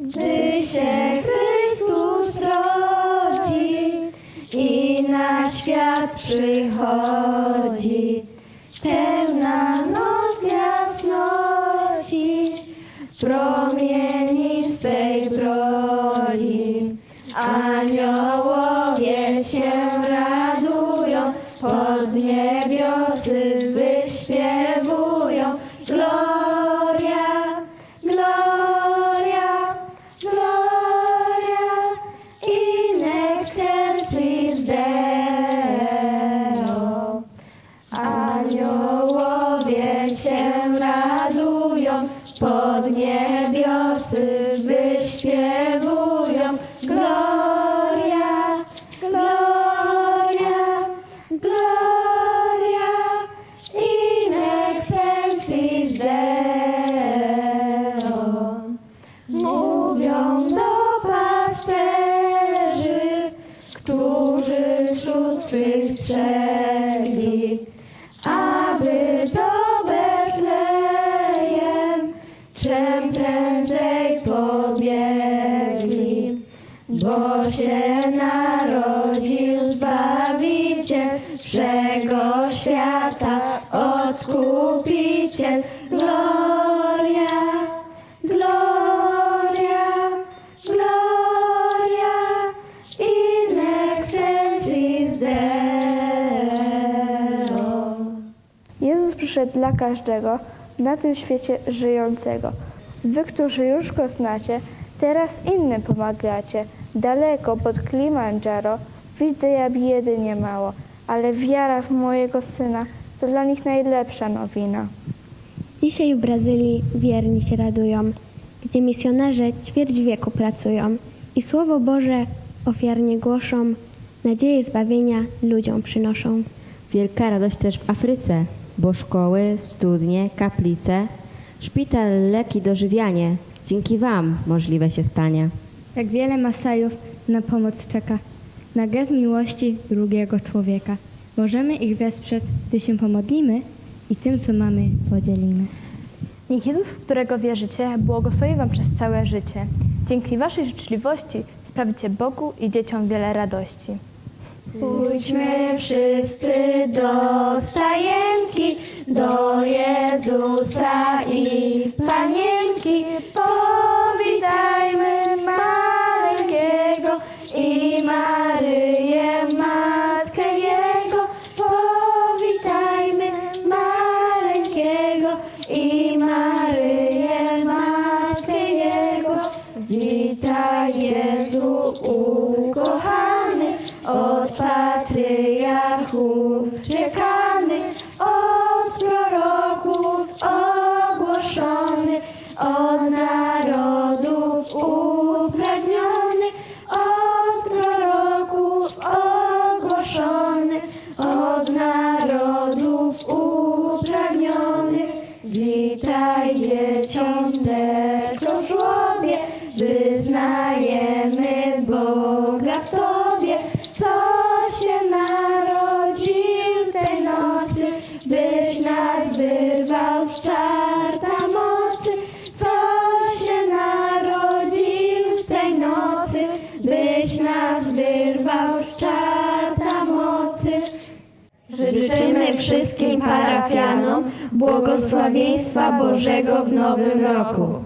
gdy się Chrystus rodzi i na świat przychodzi. Pełna noc jasności, promienistej Aniołowie się radują, pod niebiosy wyśpiewują. Gloria, gloria, gloria, in excelsis Deo. Mówią do pasterzy, którzy szóstych strzegli, czym prędzej pobiegli, bo się narodził Zbawiciel wszego świata, Odkupiciel. Gloria, gloria, gloria, in excelsis Deo. Jezus przyszedł dla każdego na tym świecie żyjącego. Wy, którzy już go znacie, teraz innym pomagacie. Daleko pod Kilimandżaro widzę ja biedy niemało, ale wiara w mojego syna to dla nich najlepsza nowina. Dzisiaj w Brazylii wierni się radują, gdzie misjonarze ćwierć wieku pracują i Słowo Boże ofiarnie głoszą, nadzieję zbawienia ludziom przynoszą. Wielka radość też w Afryce, bo szkoły, studnie, kaplice, szpital, leki, dożywianie dzięki Wam możliwe się stanie. Jak wiele Masajów na pomoc czeka, na gest miłości drugiego człowieka. Możemy ich wesprzeć, gdy się pomodlimy i tym, co mamy, podzielimy. Niech Jezus, w którego wierzycie, błogosławi wam przez całe życie. Dzięki waszej życzliwości sprawicie Bogu i dzieciom wiele radości. Pójdźmy wszyscy do stajenki, do Jezusa i Panienki. Od narodów upragniony, od proroków ogłoszony, od narodów upragnionych. Witaj dzieciąteczko żłobie, wyznajemy Boga w Tobie, co się narodził tej nocy, byś nas wyrwał z czarta byś nas wyrwał z czarta mocy. Życzymy wszystkim parafianom błogosławieństwa Bożego w nowym roku.